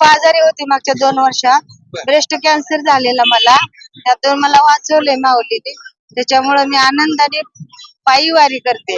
खूप आजारी होती मागच्या दोन वर्षात. ब्रेस्ट कॅन्सर झालेला मला. त्यातून मला वाचवले माऊलीने. त्याच्यामुळे मी आनंदाने पायी वारी करते.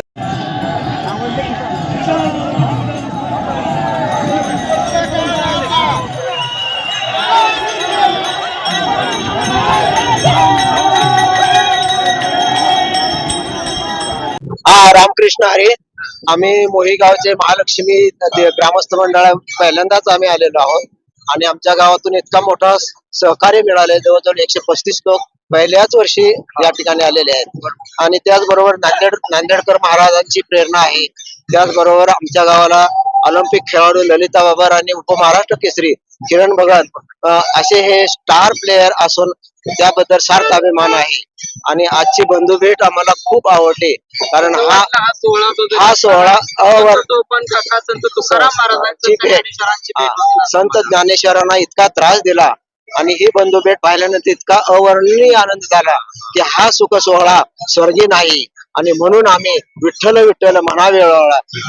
हा रामकृष्ण हरे. आम्ही मोही गावचे महालक्ष्मी ग्रामस्थ मंडळ पहिल्यांदाच आम्ही आलेलो आहोत. आणि आमच्या गावातून इतका मोठा सहकार्य मिळाले जवळजवळ एकशे पस्तीस लोक पहिल्याच वर्षी या ठिकाणी आलेले आहेत. आणि त्याचबरोबर नांदेड नांदेडकर महाराजांची प्रेरणा आहे. त्याचबरोबर आमच्या गावाला ऑलिम्पिक खेळाडू ललिता बाबर आणि उपमहाराष्ट्र केसरी किरण भगत असे हे स्टार प्लेयर असून त्याबद्दल सार्थ अभिमान आहे. आणि आजची बंधू भेट आम्हाला खूप आवडली कारण हा हा सोहळा जो हा सोहळा अवर तो पण काका संत तुकाराम महाराजांचं ची भेट. ज्ञानेश्वरांची भेट होती ना. संत ज्ञानेश्वरांना इतका त्रास दिला आणि ही बंधू भेट पाहिल्यानंतर इतका अवर्णनीय आनंद झाला की हा सुख सोहळा स्वर्गी नाही आणि म्हणून आम्ही विठ्ठल विठ्ठल म्हणावे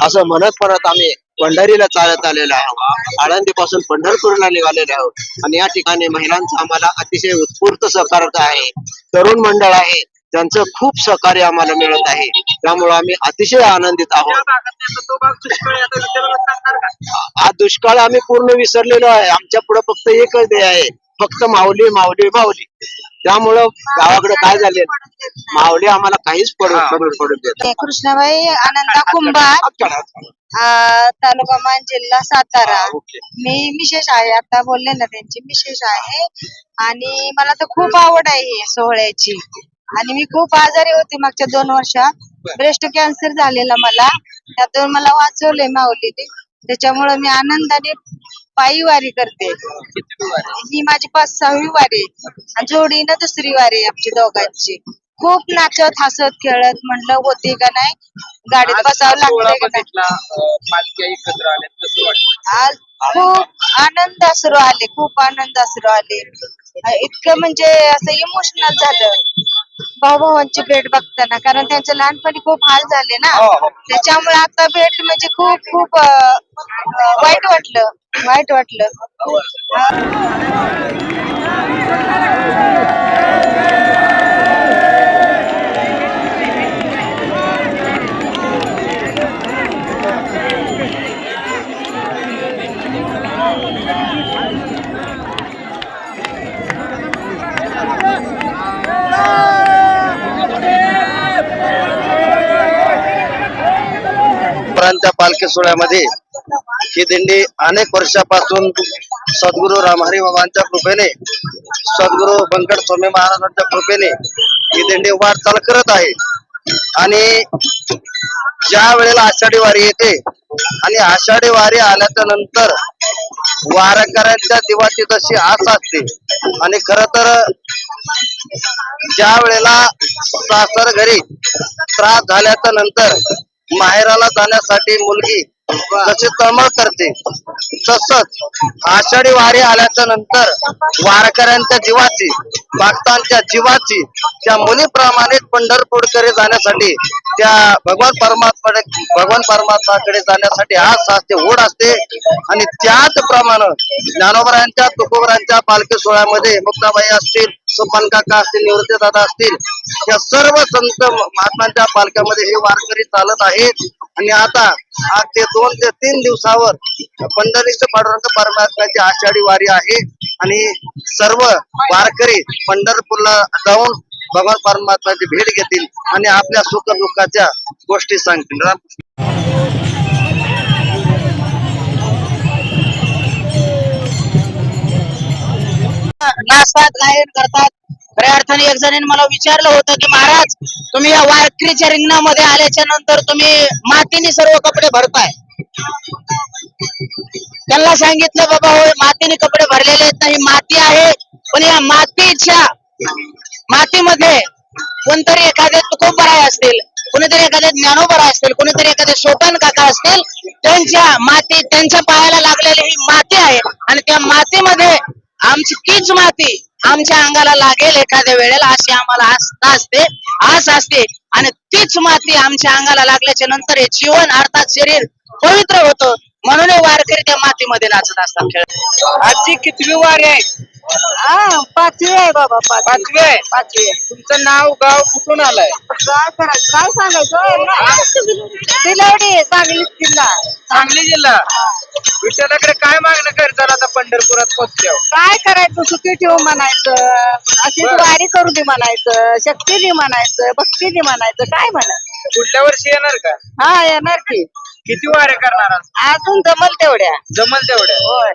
असं म्हणत म्हणत आम्ही पंढरीला चालत आलेलो आहोत. आळंदी पासून पंढरपूरला निघालेलो आहोत. आणि या ठिकाणी महिलांचं आम्हाला अतिशय उत्स्फूर्त सहकार्य आहे. तरुण मंडळ आहे. त्यांचं खूप सहकार्य आम्हाला मिळत आहे. त्यामुळे आम्ही अतिशय आनंदित आहोत. हा दुष्काळ आम्ही पूर्ण विसरलेलो आहे. आमच्या पुढे फक्त एकच ध्येय आहे. फक्त माऊली माऊली माऊली. त्यामुळं गावाकडे काय झाले? माऊली आम्हाला काहीच पडू पडू पडू देत ते कृष्णाबाई आनंदा कुंभार तालुका मान जिल्हा सातारा. मी मिशेष आहे आता बोलले ना त्यांची मिशेष आहे. आणि मला तर खूप आवड आहे हे सोहळ्याची. आणि मी खूप आजारी होती मागच्या दोन वर्षात. ब्रेस्ट कॅन्सर झालेला मला. त्यातून मला वाचवले माऊलीने. त्याच्यामुळे मी आनंदाने पायी वारी करते. ही माझी पाच सहावी वारी आहे. आणि जोडीनं दुसरी वारी आहे आमची दोघांची. खूप नाचत हसत खेळत म्हणलं होती का नाही? गाडीत बसावं लागतंय का नाही? बघितला? अं, पालख्या एकत्र आल्या कसं वाटतं आज खूप आनंद असू आले. खूप आनंद असू आले. इतकं म्हणजे असं इमोशनल झालं. भाऊभावांची भेट बघताना कारण त्यांच्या लहानपणी खूप हाल झाले ना. त्याच्यामुळे आता भेट म्हणजे खूप खूप अं, वाईट वाटलं वाईट वाटलं. पालखी सोहळ्यामध्ये ही दिंडी अनेक वर्षापासून सद्गुरू रामहरी बाबांच्या कृपेने सद्गुरू बंकट स्वामी महाराजांच्या कृपेने ही दिंडी वाटचाल करत आहे. आणि ज्या वेळेला आषाढी वारी येते आणि आषाढी वारी आल्याच्यानंतर वारकऱ्यांच्या दिवाची तशी आस असते. आणि खर तर ज्या वेळेला सासर घरी त्रास झाल्याच्यानंतर माहेराला जाण्यासाठी मुलगी जशी तळमळ करते तसंच आषाढी वारी आल्याच्यानंतर वारकऱ्यांच्या जीवाची भक्तांच्या जीवाची त्या मुलीप्रमाणे पंढरपूरकडे जाण्यासाठी त्या भगवान परमात्मा भगवान परमात्माकडे जाण्यासाठी आज असते ओढ असते. आणि त्याचप्रमाणे ज्ञानोबरांच्या तुकोबरांच्या पालखी सोहळ्यामध्ये मुक्ताबाई असतील सोपान काका असतील निवृत्ती दादा असतील या सर्व संत महात्मांच्या पालख्यामध्ये हे वारकरी चालत आहेत. आणि आता आज ते दोन ते तीन दिवसावर पंढरीच्या पांडुरंग परमात्म्याची आषाढी वारी आहे. आणि सर्व वारकरी पंढरपूरला जाऊन भगवान परमात्म्याची भेट घेतील आणि आपल्या सुख दुःखाच्या गोष्टी सांगतील. नाचतात गायन करतात. खऱ्या अर्थाने एक जणीने मला विचारलं होतं की महाराज तुम्ही या वारकरीच्या रिंगणामध्ये आल्याच्यानंतर तुम्ही मातीने सर्व कपडे भरताय. त्यांना सांगितलं बाबा होय मातीने कपडे भरलेले आहेत नाही माती आहे पण या मातीच्या मातीमध्ये कोणतरी एखादे तुकोबराय असतील कोणीतरी एखादे ज्ञानोबराय असतील कोणीतरी एखादे सोपान काका असतील त्यांच्या माती त्यांच्या पायाला लागलेली ही माती आहे आणि त्या मातीमध्ये आमची तीच माती आमच्या अंगाला लागेल एखाद्या वेळेला अशी आम्हाला आस्था असते आस असते. आणि तीच माती आमच्या अंगाला लागल्याच्या नंतर हे जीवन अर्थात शरीर पवित्र होतं. म्हणून हे वारकरी त्या मातीमध्ये नाचत असतात खेळ. आजची कितवी वारी आहे? हा पाचवी आहे बाबा पाचवी. पाचवी आहे? पाचवी आहे. तुमचं नाव गाव कुठून आलंय? काय करायचं काय सांगायचं दिलवडी सांगली जिल्हा. सांगली जिल्हा? विठ्ठलाकडे काय मागणं करताल आता पंढरपुरात पोहोचल्यावर काय करायचं सुखी ठेवू म्हणायचं अशीच बरं. वारी करू दे म्हणायचं शक्ती दे म्हणायचं भक्ती दे म्हणायचं काय म्हणायचं पुढल्या वर्षी येणार का? हा येणार की. किती वारे करणार आज? अजून जमल तेवढ्या. जमल तेवढ्या. होय.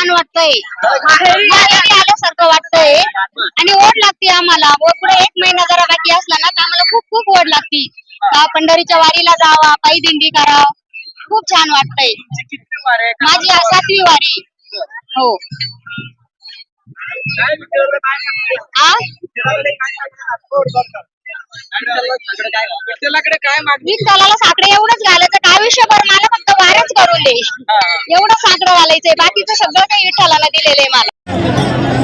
छान वाटतंय. आल्यासारखं वाटतंय. आणि ओढ लागते आम्हाला. पुढे एक महिना जरा बाकी असला ना तर आम्हाला खूप खूप ओढ लागते. पंढरीच्या वारीला जावा पायी दिंडी करा. खूप छान वाटतंय. माझी सातवी वारी. हो. काय आ? विठ्ठलाकडे काय मागणी? एवढंच घालायचं. का आयुष्यभर मला फक्त वारच करून दे. एवढं साकडं घालायचंय. बाकीचं सगळं काही विठ्ठलाला दिलेलं आहे मला.